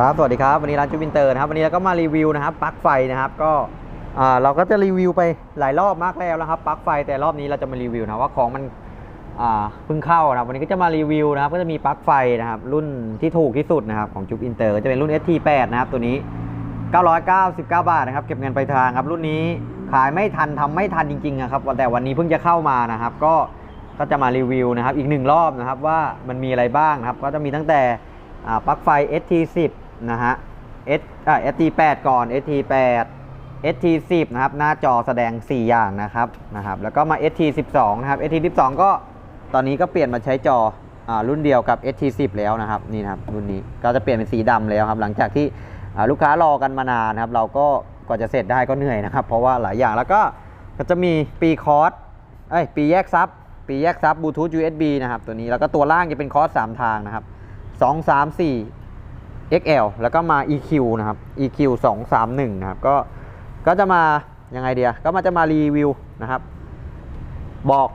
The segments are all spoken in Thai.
ครับ สวัสดีครับ วันนี้ร้านจูบินเตอร์นะครับ วันนี้เราก็มารีวิวนะครับ ปลั๊กไฟนะครับ ก็เราก็จะรีวิวไปหลายรอบมากแล้วนะครับ ปลั๊กไฟ แต่รอบนี้เราจะมารีวิวนะว่าของมันเพิ่งเข้านะวันนี้ก็จะมารีวิวนะครับ ก็จะมีปลั๊กไฟนะครับ รุ่นที่ถูกที่สุดนะครับของจูบินเตอร์จะเป็นรุ่น ST8 นะครับ ตัวนี้ 999 บาทนะครับ เก็บเงินไปลายทางครับ รุ่นนี้ขายไม่ทันทำไม่ทันจริงๆนะครับ แต่วันนี้เพิ่งจะเข้ามานะครับ ก็ ก็จะมารีวิวนะครับ อีกหนึ่งรอบนะครับว่ามันมีอะไรบ้างนะครับ ก็จะมีตั้งแต่ปลั๊กไฟ ST10 นะฮะ S อ่า ST8 ก่อน ST8 ST10 นะครับ หน้าจอแสดง 4 อย่างนะครับนะครับ แล้วก็มา ST12 นะครับ ST12 ก็ตอนนี้ก็เปลี่ยนมาใช้จออารุ่นเดียวกับ ST10 แล้วนะครับนี่นะครับรุ่นนี้ก็จะเปลี่ยนเป็นสีดำแล้วครับ หลังจากที่ลูกค้ารอกันมานานนะครับ เราก็กว่าจะเสร็จได้ก็เหนื่อยนะครับ เพราะว่าหลายอย่างแล้วก็ก็จะมีปีคอร์สเอ้ยปีแยกซับปีแยกซับบลูทูธ USB นะครับตัวนี้แล้วก็ตัวล่างจะเป็นคอร์ส3ทางนะครับ2 3 4 XL แล้วก็มา EQ นะครับ EQ 231นะครับก็ก็จะมายังไงเดียก็มาจะมารีวิวนะครับ บอก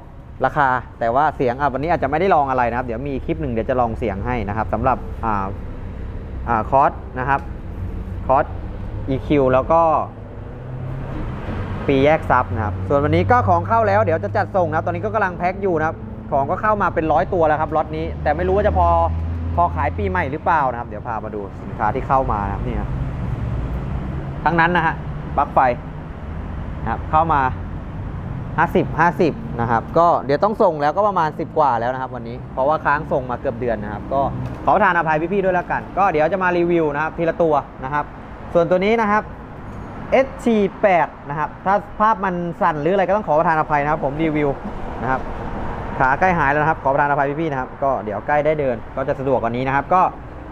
ราคาแต่ว่าเสียงอะวันนี้อาจจะไม่ได้ลองอะไรนะครับ เดี๋ยวมีคลิปหนึ่งเดี๋ยวจะลองเสียงให้นะครับสำหรับอ่าอ่าคอร์สนะครับคอร์ส EQ แล้วก็ ปีแยกซับนะครับ ส่วนวันนี้ก็ของเข้าแล้วเดี๋ยวจะจัดส่งนะครับ ตอนนี้ก็กำลังแพ็คอยู่นะครับ ของก็เข้ามาเป็นร้อยตัวแล้วครับล็อตนี้ แต่ไม่รู้ว่าจะพอ พอขายปีใหม่หรือเปล่านะครับ เดี๋ยวพามาดูสินค้าที่เข้ามานะครับนี่ครับทั้งนั้นนะฮะปลั๊กไฟนะครับเข้ามา 50 50นะครับ ก็เดี๋ยวต้องส่งแล้วก็ประมาณ 10 กว่าแล้วนะครับ วันนี้เพราะว่าค้างส่งมาเกือบเดือนนะครับ ก็ขอทานอภัยพี่ๆด้วยแล้วกัน ก็เดี๋ยวจะมารีวิวนะครับทีละตัวนะครับ ส่วนตัวนี้นะครับ ST8 นะครับ ถ้าภาพมันสั่นหรืออะไรก็ต้องขอประทานอภัยนะครับ ผมรีวิวนะครับ ขาใกล้หายแล้วนะครับ ขอประทานอภัยพี่ๆนะครับ ก็เดี๋ยวใกล้ได้เดินก็จะสะดวกกว่านี้นะครับ ก็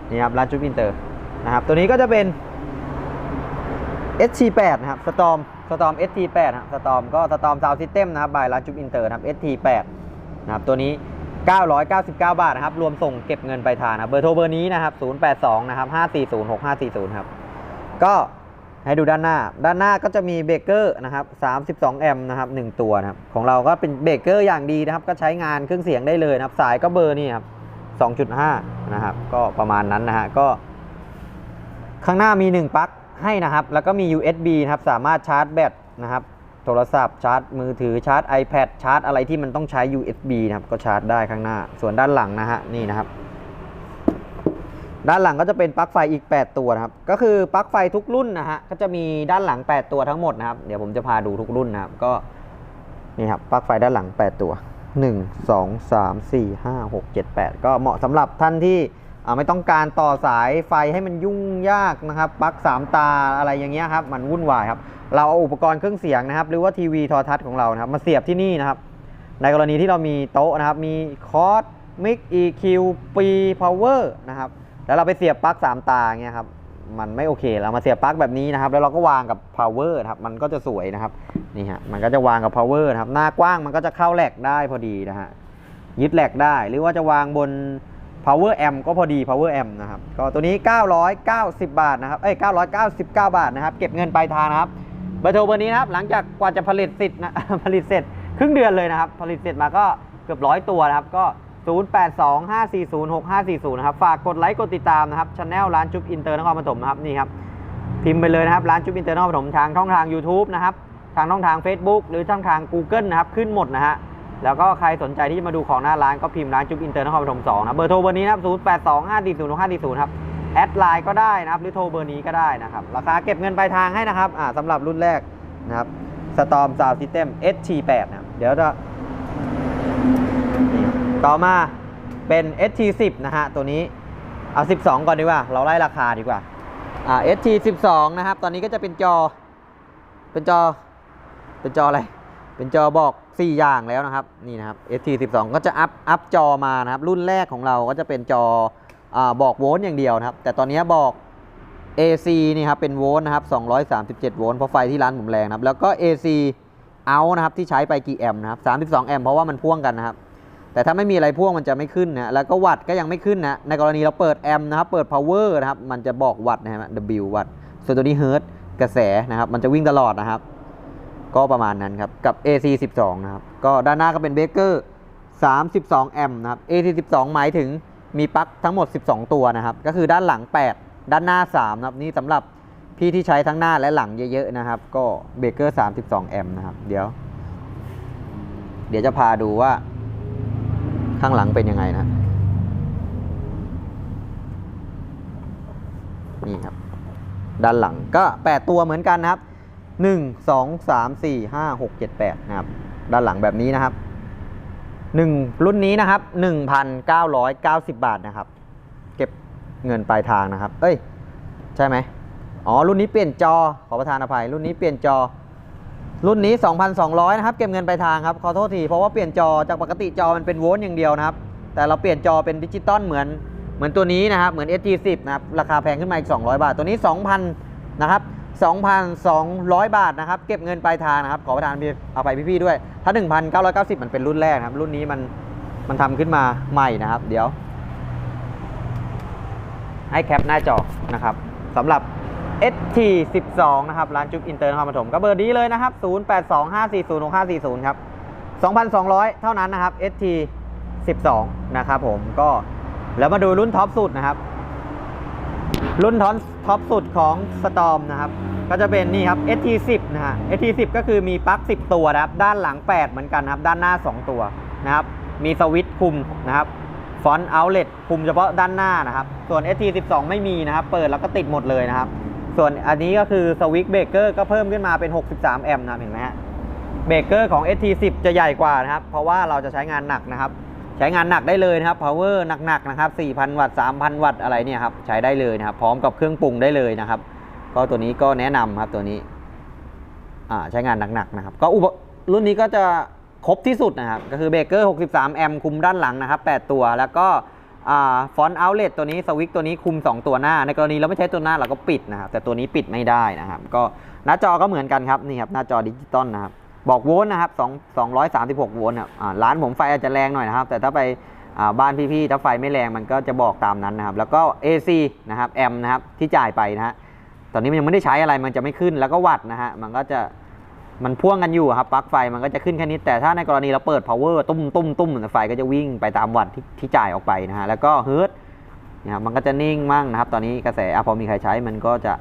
นี่ครับร้านจุ๊บอินเตอร์นะครับ ตัวนี้ก็จะเป็น ST8 นะครับสตอมสตอม ST8 นะครับสตอมก็สตอมซาวซิสเต็มนะครับบายร้านจุ๊บอินเตอร์นะครับ ST8 นะครับตัวนี้ 999 บาทนะครับ รวมส่งเก็บเงินไปทางนะเบอร์โทรเบอร์นี้นะครับ 082 นะครับ 540 6540 ครับ ก็ ให้ดูด้านหน้า ด้านหน้าก็จะมีเบรกเกอร์นะครับ32 แอมป์นะครับ1ตัวนะครับ ของเราก็เป็นเบรกเกอร์อย่างดีนะครับ ก็ใช้งานเครื่องเสียงได้เลยนะครับ สายก็เบอร์นี่ครับ2.5 นะครับ ก็ประมาณนั้นนะฮะ ก็ ข้างหน้ามี 1 ปลั๊กให้นะครับ แล้วก็มี USB นะครับ สามารถชาร์จแบตนะครับ โทรศัพท์ชาร์จ มือถือชาร์จ iPad ชาร์จอะไรที่มันต้องใช้ USB นะครับ ก็ชาร์จได้ข้างหน้า ส่วนด้านหลังนะฮะ นี่นะครับ ด้านหลังก็จะเป็นปลั๊กไฟอีก 8 ตัวนะครับ ก็คือปลั๊กไฟทุกรุ่นนะฮะ ก็จะมีด้านหลัง 8 ตัวทั้งหมดนะครับ เดี๋ยวผมจะพาดูทุกรุ่นนะครับ ก็นี่ครับปลั๊กไฟด้านหลัง 8 ตัว 1 2 3 4 5 6 7 8 ก็เหมาะสำหรับท่านที่ไม่ต้องการต่อสายไฟให้มันยุ่งยากนะครับปลั๊ก3 ตาอะไรอย่างเงี้ยครับ มันวุ่นวายครับ เราเอาอุปกรณ์เครื่องเสียงนะครับ หรือว่าทีวีโทรทัศน์ของเรานะครับ มาเสียบที่นี่นะครับ ในกรณีที่เรามีโต๊ะนะครับ มีคอร์สมิก EQ ปีพาวเวอร์นะครับ แล้วเราไปเสียบปลั๊ก3ตาเงี้ยครับมันไม่โอเคเรามาเสียบปลั๊กแบบนี้นะครับ แล้วเราก็วางกับ power ครับมันก็จะสวยนะครับนี่ฮะมันก็จะวางกับ power ครับหน้ากว้างมันก็จะเข้าแหลกได้พอดีนะฮะยึดแหลกได้หรือว่าจะวางบน power amp ก็พอดี power amp นะครับก็ตัวนี้ 990 บาทนะครับเอ้ย999 บาทนะครับ เก็บเงินปลายทางนะครับเบอร์โทรเบอร์นี้นะครับหลังจากกว่าจะผลิตเสร็จนะผลิตเสร็จครึ่งเดือนเลยนะครับ ผลิตเสร็จมาก็เกือบร้อยตัวนะครับก็ 0825406540 นะครับ ฝากกดไลค์กดติดตามนะครับช anel ร้านจุ๊บอินเตอร์นครปฐมนะครับนี่ครับพิมพ์ไปเลยนะครับร้านจุ๊บอินเตอร์นครปฐมทางช่องทาง YouTube นะครับทางช่องทาง Facebook หรือช่องทาง Google นะครับขึ้นหมดนะฮะแล้วก็ใครสนใจที่จะมาดูของหน้าร้านก็พิมพ์ร้านจุ๊บอินเตอร์นครปฐม2นะเบอร์โทรเบอร์นี้นะครับ0825406540ครับแอดไลน์ก็ได้นะครับหรือโทรเบอร์นี้ก็ได้นะครับราคาเก็บเงินปลายทางให้นะครับอ่าสำหรับรุ่นแรกนะครับ Storm Sound System SG8 นะเดี๋ยวจะ ต่อมาเป็น ST10 นะฮะ ตัวนี้ เอา 12 ก่อนดีกว่า เราไล่ราคาดีกว่า อ่า ST12 นะครับ ตอนนี้ก็จะเป็นจอ เป็นจอ เป็นจออะไร เป็นจอบอก 4 อย่างแล้วนะครับ นี่นะครับ ST12 ก็จะอัพ อัพจอมานะครับ รุ่นแรกของเราก็จะเป็นจออาบอกโวลต์อย่างเดียวนะครับ แต่ตอนนี้บอก AC นี่ครับ เป็นโวลต์นะครับ 237 โวลต์ เพราะไฟที่ร้านผมแรงนะครับ แล้วก็ AC out นะครับ ที่ใช้ไปกี่แอมป์นะครับ 32 แอมป์ เพราะว่ามันพ่วงกันนะครับ แต่ถ้าไม่มีอะไรพ่วงมันจะไม่ขึ้นนะแล้วก็วัตก็ยังไม่ขึ้นนะในกรณีเราเปิดแอมป์นะครับเปิด power นะครับมันจะบอกวัตนะฮะ W วัตส่วนตัวนี้เฮิร์ตกระแสนะครับมันจะวิ่งตลอดนะครับ ก็ประมาณนั้นครับกับ AC 12นะครับก็ด้านหน้าก็เป็นเบรกเกอร์32แอมป์นะครับ AC 12หมายถึงมีปลั๊กทั้งหมด 12 ตัวนะครับ ก็คือด้านหลัง 8 ด้านหน้า3นะครับนี่สำหรับพี่ที่ใช้ทั้งหน้าและหลังเยอะๆนะครับ ก็เบเกอร์32แอมป์นะครับ เดี๋ยว เดี๋ยวจะพาดูว่า ข้างหลังเป็นยังไงนะนี่ครับ ด้านหลังก็ 8 ตัวเหมือนกันนะครับ 1 2 3 4 5 6 7 8 นะครับ ด้านหลังแบบนี้นะครับ 1 รุ่นนี้นะครับ 1,990 บาทนะครับ เก็บเงินปลายทางนะครับ เอ้ย ใช่ไหมอ๋อ รุ่นนี้เปลี่ยนจอ ขอประทานอภัย รุ่นนี้เปลี่ยนจอ รุ่นนี้ 2,200 นะครับ เก็บเงินปลายทางครับ ขอโทษที เพราะว่าเปลี่ยนจอ จากปกติจอมันเป็นโวลต์อย่างเดียวนะครับ แต่เราเปลี่ยนจอเป็นดิจิตอลเหมือน เหมือนตัวนี้นะครับ เหมือน SG10 นะครับ ราคาแพงขึ้นมาอีก 200 บาท ตัวนี้ 2,000 นะครับ 2,200 บาทนะครับ เก็บเงินปลายทางนะครับ ขอประทานเอาไปพี่ๆด้วย ถ้า 1,990 มันเป็นรุ่นแรกนะครับ รุ่นนี้มัน มันทำขึ้นมาใหม่นะครับ เดี๋ยว ให้แคปหน้าจอนะครับสำหรับ ST12 นะครับ ร้านจุ๊บอินเตอร์นครปฐมก็เบอร์นี้เลยนะครับ 0825406540 ครับ 2,200 เท่านั้นนะครับ ST12 นะครับผมก็แล้วมาดูรุ่นท็อปสุดนะครับ รุ่นท็อปท็อปสุดของสตอมนะครับ ก็จะเป็นนี่ครับ ST10 นะฮะ ST10 ก็คือมีปลั๊ก 10 ตัวนะครับ ด้านหลัง 8 เหมือนกันนะครับ ด้านหน้า 2 ตัวนะครับ มีสวิตช์คุมนะครับฟอนต์เอาเล t คุมเฉพาะด้านหน้านะครับ ส่วน ST12 ไม่มีนะครับ เปิดแล้วก็ติดหมดเลยนะครับ ส่วนอันนี้ก็คือสวิตช์เบรกเกอร์ก็เพิ่มขึ้นมาเป็น 63 แอมป์นะเห็นไหมฮะเบรกเกอร์ของ ST10 จะใหญ่กว่านะครับ เพราะว่าเราจะใช้งานหนักนะครับ ใช้งานหนักได้เลยนะครับ power หนักๆนะครับ 4,000 วัตต์ 3,000 วัตต์อะไรเนี่ยครับ ใช้ได้เลยนะครับ พร้อมกับเครื่องปรุงได้เลยนะครับ ก็ตัวนี้ก็แนะนำครับตัวนี้ อ่า ใช้งานหนักๆนะครับ ก็อุปรุ่นนี้ก็จะครบที่สุดนะครับ ก็คือเบรกเกอร์ 63 แอมป์คุมด้านหลังนะครับ 8 ตัว แล้วก็ ฟอนต์เอาเล t ตัวนี้สวิตตัวนี้คุม 2 ตัวหน้า ในกรณีเราไม่ใช้ตัวหน้าเราก็ปิดนะครับแต่ตัวนี้ปิดไม่ได้นะครับก็หน้าจอก็เหมือนกันครับนี่ครับหน้าจอดิจิตอลนะครับบอกโวลต์นะครับ2 236โวลต์ครับอ่าร้านผมไฟอาจจะแรงหน่อยนะครับ แต่ถ้าไปาบ้านพี่ๆถ้าไฟไม่แรงมันก็จะบอกตามนั้นนะครับ แล้วก็ AC นะครับแอมนะครับที่จ่ายไปนะฮะตอนนี้มันยังไม่ได้ใช้อะไรมันจะไม่ขึ้นแล้วก็วัดนะฮะมันก็จะ มันพ่วงกันอยู่ครับปลั๊กไฟมันก็จะขึ้นแค่นี้ แต่ถ้าในกรณีเราเปิด power ตุ้มตุ้มตุ้มไฟก็จะวิ่งไปตามวัดที่ที่จ่ายออกไปนะฮะแล้วก็เฮิร์ตนะครับมันก็จะนิ่งมั่งนะครับ ตอนนี้กระแสอพอมีใครใช้มันก็จะ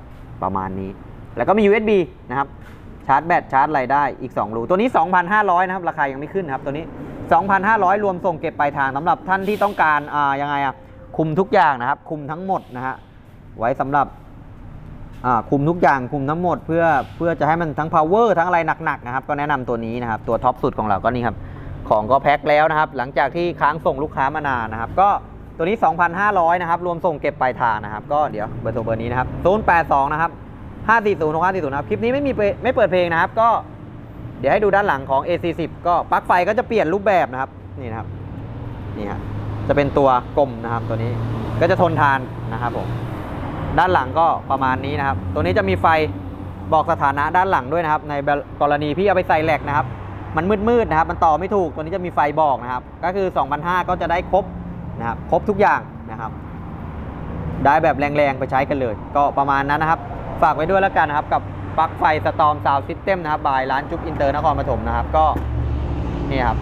ประมาณนี้ แล้วก็มี USB นะครับชาร์จแบตชาร์จอะไรได้อีก2รูตัวนี้ 2,500นะครับราคายังไม่ขึ้นครับตัวนี้ 2,500 รวมส่งเก็บปลายทางสำหรับท่านที่ต้องการอ่ายังไงอะคุมทุกอย่างนะครับ คุมทั้งหมดนะฮะไว้สำหรับ คุมทุกอย่างคุมทั้งหมดเพื่อเพื่อจะให้มันทั้ง power ทั้งอะไรหนักๆนะครับก็แนะนำตัวนี้นะครับตัวท็อปสุดของเราก็นี่ครับของก็แพ็คแล้วนะครับ หลังจากที่ค้างส่งลูกค้ามานานนะครับ ก็ตัวนี้ 2,500 นะครับ รวมส่งเก็บปลายทางนะครับ ก็เดี๋ยวเบอร์โทรเบอร์นี้นะครับ082 นะครับ 540 6540นะครับ คลิปนี้ไม่มีไม่เปิดเพลงนะครับ ก็เดี๋ยวให้ดูด้านหลังของ AC10 ก็ปลั๊กไฟก็จะเปลี่ยนรูปแบบนะครับ นี่นะครับ นี่ฮะ จะเป็นตัวกลมนะครับตัวนี้ ก็จะทนทานนะครับผม ด้านหลังก็ประมาณนี้นะครับ ตัวนี้จะมีไฟบอกสถานะด้านหลังด้วยนะครับ ในกรณีพี่เอาไปใส่แหลกนะครับ มันมืดๆนะครับ มันต่อไม่ถูก ตัวนี้จะมีไฟบอกนะครับ ก็คือ2,500ก็จะได้ครบนะครับ ครบทุกอย่างนะครับ ได้แบบแรงๆไปใช้กันเลย ก็ประมาณนั้นนะครับ ฝากไว้ด้วยแล้วกันนะครับ กับปลั๊กไฟสตอมซาวซิสเต็มนะครับบายร้านจุ๊บอินเตอร์นครปฐมนะครับ ก็นี่ครับ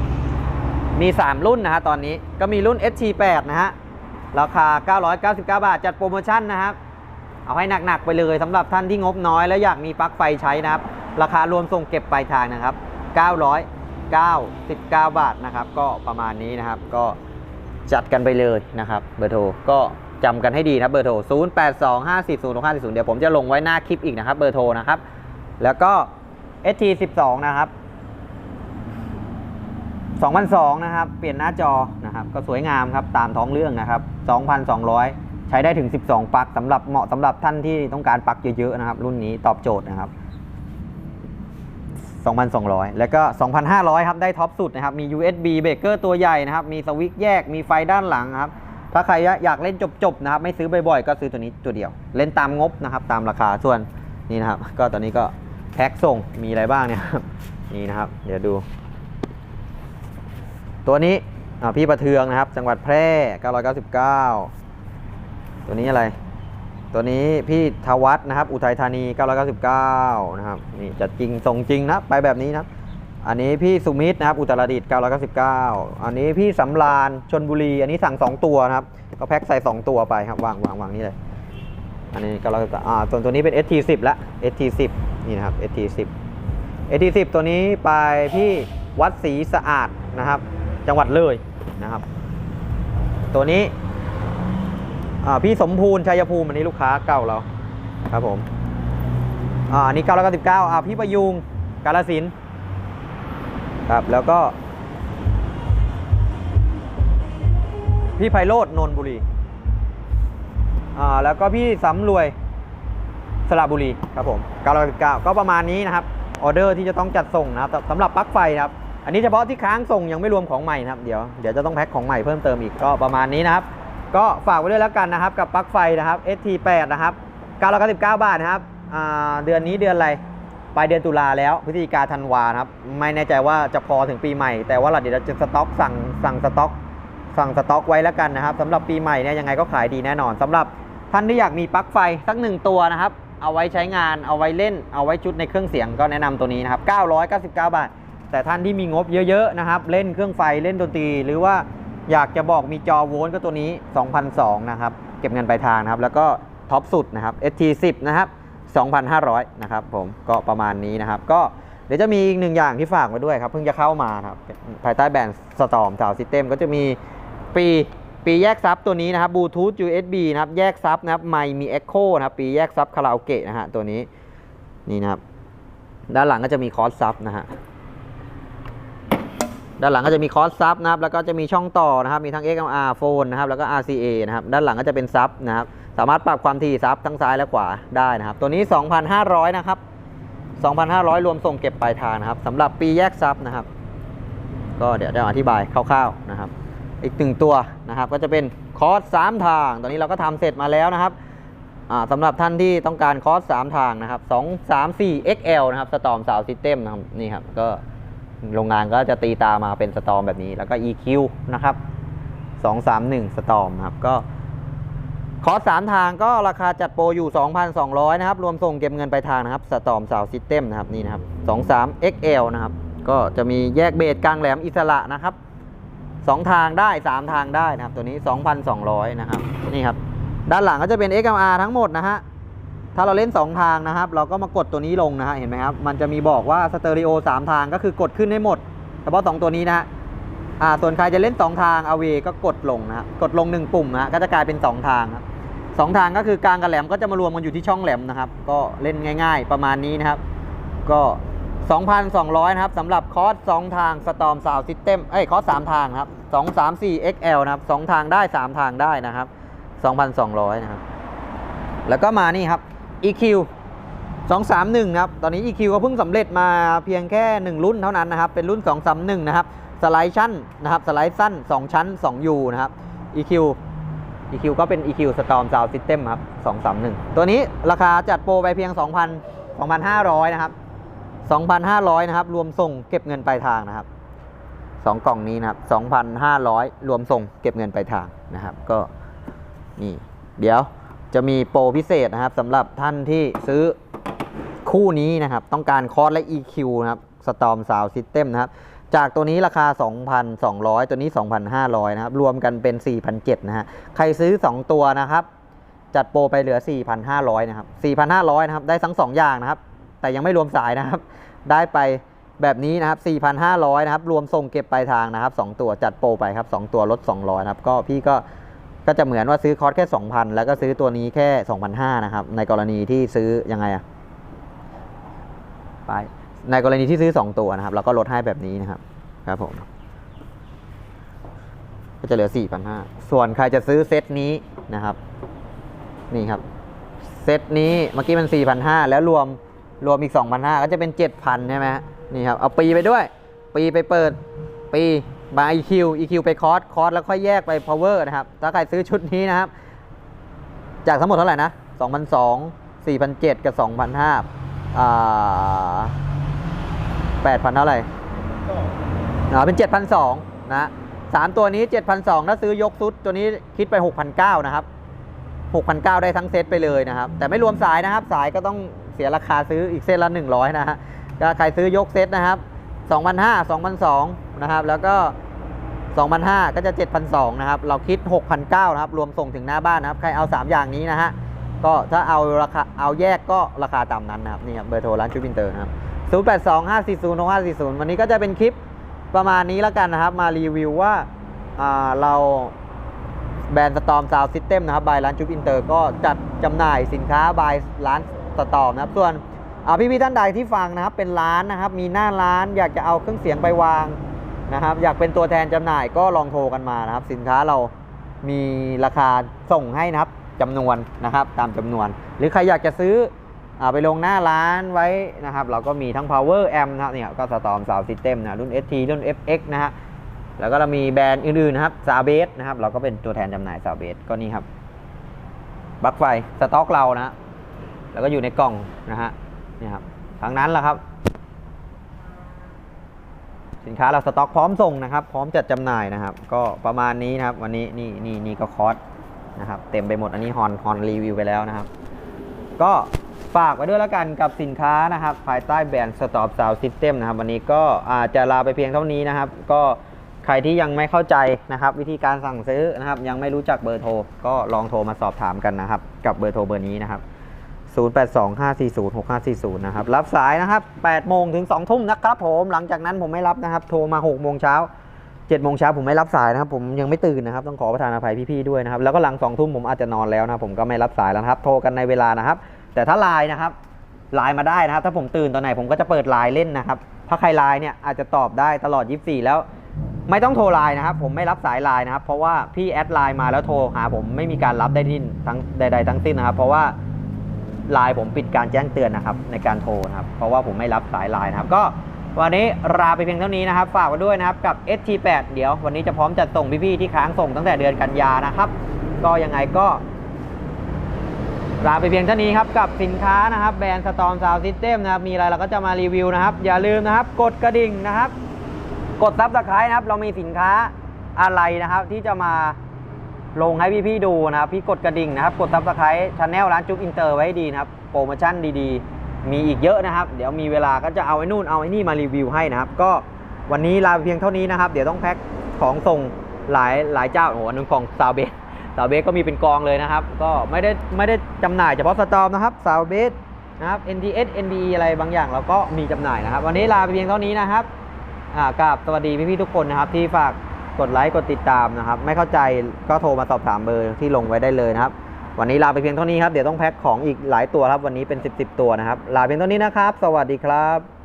มี 3 รุ่นนะฮะตอนนี้ ก็มีรุ่น ST8 นะฮะ ราคา 999 บาท จัดโปรโมชั่นนะครับ เอาให้หนักๆไปเลยสำหรับท่านที่งบน้อย และอยากมีปลั๊กไฟใช้นะครับ ราคารวมส่งเก็บปลายทางนะครับ 999 บาทนะครับ ก็ประมาณนี้นะครับ ก็จัดกันไปเลยนะครับ เบอร์โทรก็จำกันให้ดีนะเบอร์โทร 0825406540 เดี๋ยวผมจะลงไว้หน้าคลิปอีกนะครับเบอร์โทรนะครับ แล้วก็ ST12 นะครับ2,200นะครับ เปลี่ยนหน้าจอนะครับ ก็สวยงามครับ ตามท้องเรื่องนะครับ 2,200 ใช้ได้ถึง 12 ปลั๊กสำหรับเหมาะสำหรับท่านที่ต้องการปลั๊กเยอะๆนะครับ รุ่นนี้ตอบโจทย์นะครับ 2,200 แล้วก็ 2,500 ครับได้ท็อปสุดนะครับ มี USB เบรกเกอร์ตัวใหญ่นะครับ มีสวิตช์แยกมีไฟด้านหลังครับ ถ้าใครอยากเล่นจบๆนะครับ ไม่ซื้อบ่อยๆ ก็ซื้อตัวนี้ตัวเดียว เล่นตามงบนะครับ ตามราคาส่วนนี่นะครับ ก็ตอนนี้ก็แพ็คส่งมีอะไรบ้างเนี่ยนี่นะครับ เดี๋ยวดู ตัวนี้พี่ประเทืองนะครับ จังหวัดแพร่ 999 ตัวนี้อะไร ตัวนี้พี่ทวัฒน์นะครับ อุทัยธานี 999 นะครับ นี่จัดจริงส่งจริงนะ ไปแบบนี้นะ อันนี้พี่สุมิตรนะครับ อุตรดิตถ์999 อันนี้พี่สำราญชนบุรี อันนี้สั่ง 2 ตัวนะครับ ก็แพ็คใส่ 2 ตัวไปครับ วางวางวางนี่เลย อันนี้ก็เราอ่า ส่วนตัวนี้เป็น ST10 ละ ST10 นี่นะครับ ST10 ST10 ตัวนี้ไปที่วัดศรีสะอาดนะครับ จังหวัดเลยนะครับ ตัวนี้ พี่สมภูลชัยภูมิอันนี้ลูกค้าเก่าเราครับผมอ่าอันนี้999อ่าพี่ประยุงกาลสินครับแล้วก็ พี่ไพโรดนนทบุรีอ่าแล้วก็พี่สำรวยสระบุรีครับผม999ก็ประมาณนี้นะครับออเดอร์ที่จะต้องจัดส่งนะครับสำหรับปลั๊กไฟนะครับ อันนี้เฉพาะที่ค้างส่งยังไม่รวมของใหม่นะครับ เดี๋ยวเดี๋ยวจะต้องแพ็คของใหม่เพิ่มเติมอีกก็ประมาณนี้นะครับ ก็ฝากไว้ด้วยแล้วกันนะครับ กับปลั๊กไฟนะครับ ST8 นะครับ999 บาทนะครับเดือนนี้เดือนอะไรปลายเดือนตุลาแล้วพฤศจิกาธันวาครับ ไม่แน่ใจว่าจะพอถึงปีใหม่ แต่ว่าเราเดี๋ยวจะสต็อกสั่งสั่งสต็อก สั่งสต็อกไว้แล้วกันนะครับสำหรับปีใหม่เนี่ยยังไงก็ขายดีแน่นอนสำหรับท่านที่อยากมีปลั๊กไฟสักหนึ่งตัวนะครับ เอาไว้ใช้งานเอาไว้เล่น เอาไว้ชุดในเครื่องเสียงก็แนะนำตัวนี้นะครับ999 บาท แต่ท่านที่มีงบเยอะๆนะครับ เล่นเครื่องไฟเล่นดนตรีหรือว่า อยากจะบอกมีจอโวลต์ก็ตัวนี้2,200นะครับ เก็บเงินปลายทางนะครับ แล้วก็ท็อปสุดนะครับ ST10 นะครับ 2,500 นะครับผมก็ประมาณนี้นะครับ ก็เดี๋ยวจะมีอีกหนึ่งอย่างที่ฝากไว้ด้วยครับ เพิ่งจะเข้ามาครับ ภายใต้แบรนด์สตอมสาวซิสเต็มก็จะมีปีปีแยกซับตัวนี้นะครับบลูทูธ USB นะครับ แยกซับนะครับไมมี Echo นะครับ ปีแยกซับคาราโอเกะนะฮะตัวนี้นี่นะครับ ด้านหลังก็จะมีคอร์สซับนะฮะ ด้านหลังก็จะมีคอร์สซับนะครับแล้วก็จะมีช่องต่อนะครับมีทั้ง XLR โฟนนะครับแล้วก็ RCA นะครับด้านหลังก็จะเป็นซับนะครับสามารถปรับความถี่ซับทั้งซ้ายและขวาได้นะครับ ตัวนี้ 2,500 นะครับ 2,500 รวมส่งเก็บปลายทางนะครับสำหรับปีแยกซับนะครับ ก็เดี๋ยวจะอธิบายคร่าวๆนะครับ อีกหนึ่งตัวนะครับก็จะเป็นคอร์สสามทาง ตอนนี้เราก็ทำเสร็จมาแล้วนะครับอ่าสำหรับท่านที่ต้องการคอร์สสามทางนะครับ 2 3 4 XL นะครับสตอมสาวซิสเต็มนะครับนี่ครับก็ โรงงานก็จะตีตามาเป็นสตอมแบบนี้ แล้วก็ EQ นะครับ 2 3 1 สตอมครับ ก็คอร์สสามทางก็ราคาจัดโปรอยู่ 2,200 นะครับ รวมส่งเก็บเงินไปลายทางนะครับ สตอมสาวซิสเต็มนะครับ นี่นะครับ 23 XL นะครับ ก็จะมีแยกเบสกลางแหลมอิสระนะครับสองทางได้ 3 ทางได้นะครับ ตัวนี้ 2,200 นะครับ นี่ครับ ด้านหลังก็จะเป็น XLR ทั้งหมดนะฮะ ถ้าเราเล่น 2 ทางนะครับ เราก็มากดตัวนี้ลงนะฮะเห็นไหมครับ มันจะมีบอกว่าสเตอริโอ3ทางก็คือกดขึ้นให้หมด เฉพาะ 2 ตัวนี้นะฮะอ่าส่วนใครจะเล่น 2 ทาง AW ก็กดลงนะฮะกดลง 1 ปุ่มนะฮะก็จะกลายเป็น 2 ทางครับสองทางก็คือกลางกับแหลมก็จะมารวมกันอยู่ที่ช่องแหลมนะครับ ก็เล่นง่าย ๆ ประมาณนี้นะครับ ก็ 2,200 นะครับสำหรับคอร์ส2ทาง Storm Sound System เอ้ยคอร์ส3ทางครับ 2 3 4 XL นะครับ 2 ทางได้ 3 ทางได้นะครับ 2,200 นะครับ แล้วก็มานี่ครับ EQ 231นะครับ ตอนนี้ EQ ก็เพิ่งสำเร็จมาเพียงแค่ 1 รุ่นเท่านั้นนะครับ เป็นรุ่น 231 นะครับ สไลด์ชั้นนะครับ สไลด์สั้น 2 ชั้น 2U นะครับ EQ EQ ก็เป็น EQ Storm Sound System ครับ 231 ตัวนี้ราคาจัดโปรไปเพียง 2,000 2,500 นะครับ 2,500 นะครับ รวมส่งเก็บเงินปลายทางนะครับ 2 กล่องนี้นะครับ 2,500 รวมส่งเก็บเงินปลายทางนะครับ ก็นี่ เดี๋ยว จะมีโปรพิเศษนะครับสำหรับท่านที่ซื้อคู่นี้นะครับ ต้องการคอร์สและ EQ นะครับ Storm Sound System นะครับ จากตัวนี้ราคา 2,200 ตัวนี้ 2,500 นะครับ รวมกันเป็น 4,700 นะฮะ ใครซื้อ 2 ตัวนะครับ จัดโปรไปเหลือ 4,500 นะครับ 4,500 นะครับ ได้ทั้ง 2 อย่างนะครับ แต่ยังไม่รวมสายนะครับ ได้ไปแบบนี้นะครับ 4,500 นะครับ รวมส่งเก็บปลายทางนะครับ 2 ตัวจัดโปรไปครับ 2 ตัวลด 200 นะครับ ก็พี่ก็ ก็จะเหมือนว่าซื้อคอร์สแค่ 2,000 แล้วก็ซื้อตัวนี้แค่ 2,500 นะครับ ในกรณีที่ซื้อยังไงอะไปในกรณีที่ซื้อ 2 ตัวนะครับ เราก็ลดให้แบบนี้นะครับ ครับผมก็จะเหลือ 4,500 ส่วนใครจะซื้อเซตนี้นะครับ นี่ครับ เซตนี้เมื่อกี้มัน 4,500 แล้วรวมรวมอีก 2,500 ก็จะเป็น 7,000 ใช่ไหมฮะนี่ครับ เอาปีไปด้วย ปีไปเปิด ปี บาย EQ EQ ไปคอร์สคอร์สแล้วค่อยแยกไป power นะครับ ถ้าใครซื้อชุดนี้นะครับ จากทั้งหมดเท่าไหร่นะ2,200 4,700กับ2,500อ่า8,000 เท่าไหร่อ๋อเป็น 7,200 นะสามตัวนี้ 7,200 ถ้าซื้อยกซุด ตัวนี้คิดไป 6,900 นะครับ 6,900 ได้ทั้งเซตไปเลยนะครับ แต่ไม่รวมสายนะครับ สายก็ต้องเสียราคาซื้ออีกเซตละ 100 นะฮะ ก็ใครซื้อยกเซตนะครับ 2,500 2,200 นะครับ แล้วก็ 2,500 ก็จะ 7,200 นะครับ เราคิด 6,900 นะครับ รวมส่งถึงหน้าบ้านนะครับ ใครเอา 3 อย่างนี้นะฮะ ก็ถ้าเอาราคาเอาแยกก็ราคาตามนั้นนะครับ นี่ครับ เบอร์โทรร้านชูบินเตอร์นะครับ 0 8 2 5 4 0 6 5 4 0 วันนี้ก็จะเป็นคลิปประมาณนี้แล้วกันนะครับ มารีวิวว่าาเราแบรนด์สตอมซาวซิสเต็มนะครับบายร้านจูบอินเตอร์ก็จัดจำหน่ายสินค้าบายร้านสตอมนะครับ ส่วนอ่พี่ท่านใดที่ฟังนะครับ เป็นร้านนะครับ มีหน้าร้านอยากจะเอาเครื่องเสียงไปวาง นะครับ อยากเป็นตัวแทนจำหน่ายก็ลองโทรกันมานะครับ สินค้าเรามีราคาส่งให้นะครับจำนวนนะครับตามจำนวน หรือใครอยากจะซื้ออไปลงหน้าร้านไว้นะครับ เราก็มีทั้ง power amp นะครับเนี่ยก็สตอม sound system นะรุ่น ST รุ่น FX นะฮะแล้วก็เรามีแบรนด์อื่นๆนะครับซาเบสนะครับเราก็เป็นตัวแทนจำหน่ายซาเบสก็นี่ครับปลั๊กไฟสต็อกเรานะฮะแล้วก็อยู่ในกล่องนะฮะนี่ครับทั้งนั้นแหละครับ สินค้าเราสต็อกพร้อมส่งนะครับ พร้อมจัดจำหน่ายนะครับ ก็ประมาณนี้นะครับ วันนี้นี่นี่นี่ก็คอร์สนะครับ เต็มไปหมดอันนี้ฮอนฮอนรีวิวไปแล้วนะครับ ก็ฝากไว้ด้วยแล้วกันกับสินค้านะครับ ภายใต้แบรนด์ Stop Sound System นะครับ วันนี้ก็อาจจะลาไปเพียงเท่านี้นะครับ ก็ใครที่ยังไม่เข้าใจนะครับ วิธีการสั่งซื้อนะครับ ยังไม่รู้จักเบอร์โทรก็ลองโทรมาสอบถามกันนะครับ กับเบอร์โทรเบอร์นี้นะครับ 0825406540 นะครับ รับสายนะครับ8โมงถึง2ทุ่มนะครับผม หลังจากนั้นผมไม่รับนะครับ โทรมา6โมงเช้า7โมงเช้าผมไม่รับสายนะครับ ผมยังไม่ตื่นนะครับ ต้องขอประทานอภัยพี่ๆด้วยนะครับ แล้วก็หลัง2ทุ่มผมอาจจะนอนแล้วนะผมก็ไม่รับสายแล้วครับ โทรกันในเวลานะครับ แต่ถ้าไลน์นะครับไลน์มาได้นะครับ ถ้าผมตื่นตอนไหนผมก็จะเปิดไลน์เล่นนะครับ ถ้าใครไลน์เนี่ยอาจจะตอบได้ตลอด 24 แล้วไม่ต้องโทรไลน์นะครับ ผมไม่รับสายไลน์นะครับ เพราะว่าพี่แอดไลน์มาแล้วโทรหาผมไม่มีการรับได้ทิ้นทั้งใด ๆ ทั้งสิ้นนะครับ เพราะว่า ไลน์ผมปิดการแจ้งเตือนนะครับในการโทรนะครับเพราะว่าผมไม่รับสายไลน์นะครับก็วันนี้ลาไปเพียงเท่านี้นะครับ ฝากไว้ด้วยนะครับกับ ST8 เดี๋ยว วันนี้จะพร้อมจัดส่งพี่ๆที่ค้างส่งตั้งแต่เดือนกันยานะครับ ก็ยังไงก็ลาไปเพียงเท่านี้ครับกับสินค้านะครับแบรนด์ Storm Sound System นะครับมีอะไรเราก็จะมารีวิวนะครับ อย่าลืมนะครับ กดกระดิ่งนะครับ กดซับสไครต์นะครับ เรามีสินค้าอะไรนะครับที่จะมา ลงให้พี่ๆดูนะครับ พี่กดกระดิ่งนะครับ กดซับสไครต์ช anel ร้านจุ๊บอินเตอร์ไว้ให้ดีนะครับ โปรโมชั่นดีๆ มีอีกเยอะนะครับ เดี๋ยวมีเวลาก็จะเอาไอ้นู่นเอาไอ้นี่มารีวิวให้นะครับ ก็วันนี้ลาเพียงเท่านี้นะครับ เดี๋ยวต้องแพ็คของส่งหลายหลายเจ้าโอ้โหอันนึงของซาวเบสซาวเบสก็มีเป็นกองเลยนะครับ ก็ไม่ได้ไม่ได้จำหน่ายเฉพาะสตอมนะครับซาวเบสนะครับ NTS NBE อะไรบางอย่างเราก็มีจำหน่ายนะครับ วันนี้ลาเพียงเท่านี้นะครับอ่ากับสวัสดีพี่ๆทุกคนนะครับที่ฝาก กดไลค์กดติดตามนะครับ ไม่เข้าใจก็โทรมาสอบถามเบอร์ที่ลงไว้ได้เลยนะครับ วันนี้ลาไปเพียงเท่านี้ครับ เดี๋ยวต้องแพ็คของอีกหลายตัวครับ วันนี้เป็น 10บสตัวนะครับ ลาเพียงเท่านี้นะครับ สวัสดีครับ